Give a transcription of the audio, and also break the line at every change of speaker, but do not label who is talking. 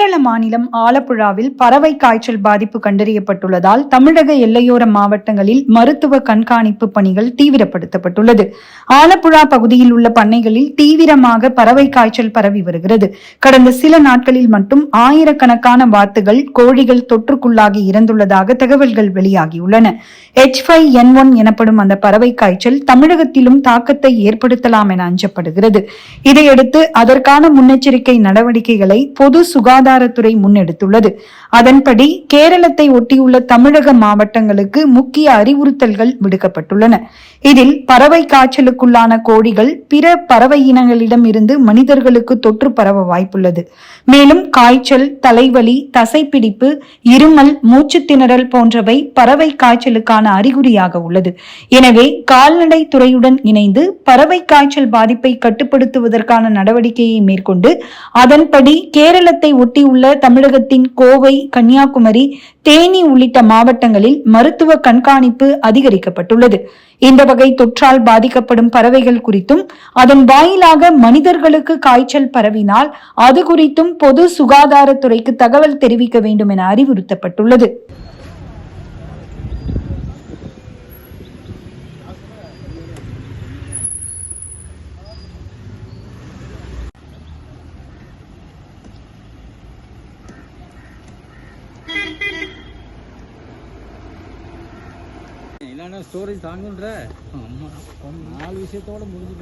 கேரள மாநிலம் ஆலப்புழாவில் பறவை காய்ச்சல் பாதிப்பு கண்டறியப்பட்டுள்ளதால் தமிழக எல்லையோர மாவட்டங்களில் மருத்துவ கண்காணிப்பு பணிகள் தீவிரப்படுத்தப்பட்டுள்ளது. ஆலப்புழா பகுதியில் உள்ள பண்ணைகளில் தீவிரமாக பறவை காய்ச்சல் பரவி வருகிறது. கடந்த சில நாட்களில் மட்டும் ஆயிரக்கணக்கான வாத்துகள் கோழிகள் தொற்றுக்குள்ளாகி இறந்துள்ளதாக தகவல்கள் வெளியாகியுள்ளன. எச் ஃபைவ் என் ஒன் எனப்படும் அந்த பறவை காய்ச்சல் தமிழகத்திலும் தாக்கத்தை ஏற்படுத்தலாம் என அஞ்சப்படுகிறது. இதையடுத்து அதற்கான முன்னெச்சரிக்கை நடவடிக்கைகளை பொது சுகாதார சுகாதாரத்துறை முன்னெடுத்துள்ளது. அதன்படி கேரளத்தை ஒட்டியுள்ள தமிழக மாவட்டங்களுக்கு முக்கிய அறிவுறுத்தல்கள் விடுக்கப்பட்டுள்ளன. இதில் பறவை காய்ச்சலுக்குள்ளான கோழிகள் பிற பறவை இனங்களிடம் இருந்து மனிதர்களுக்கு தொற்று பரவ வாய்ப்புள்ளது. மேலும் காய்ச்சல் தலைவலி தசைப்பிடிப்பு இருமல் மூச்சுத்திணறல் போன்றவை பறவை காய்ச்சலுக்கான அறிகுறியாக உள்ளது. எனவே கால்நடை துறையுடன் இணைந்து பறவை காய்ச்சல் பாதிப்பை கட்டுப்படுத்துவதற்கான நடவடிக்கையை மேற்கொண்டு அதன்படி கேரளத்தை ஒட்டி ஒட்டியுள்ள தமிழகத்தின் கோவை கன்னியாகுமரி தேனி உள்ளிட்ட மாவட்டங்களில் மருத்துவ கண்காணிப்பு அதிகரிக்கப்பட்டுள்ளது. இந்த வகை தொற்றால் பாதிக்கப்படும் பறவைகள் குறித்தும் அதன் வாயிலாக மனிதர்களுக்கு காய்ச்சல் பரவினால் அது குறித்தும் பொது சுகாதாரத்துறைக்கு தகவல் தெரிவிக்க வேண்டும் என அறிவுறுத்தப்பட்டுள்ளது.
என்னென்ன ஸ்டோரேஜ் தாங்குன்ற. நாலு விஷயத்தோட முடிஞ்சு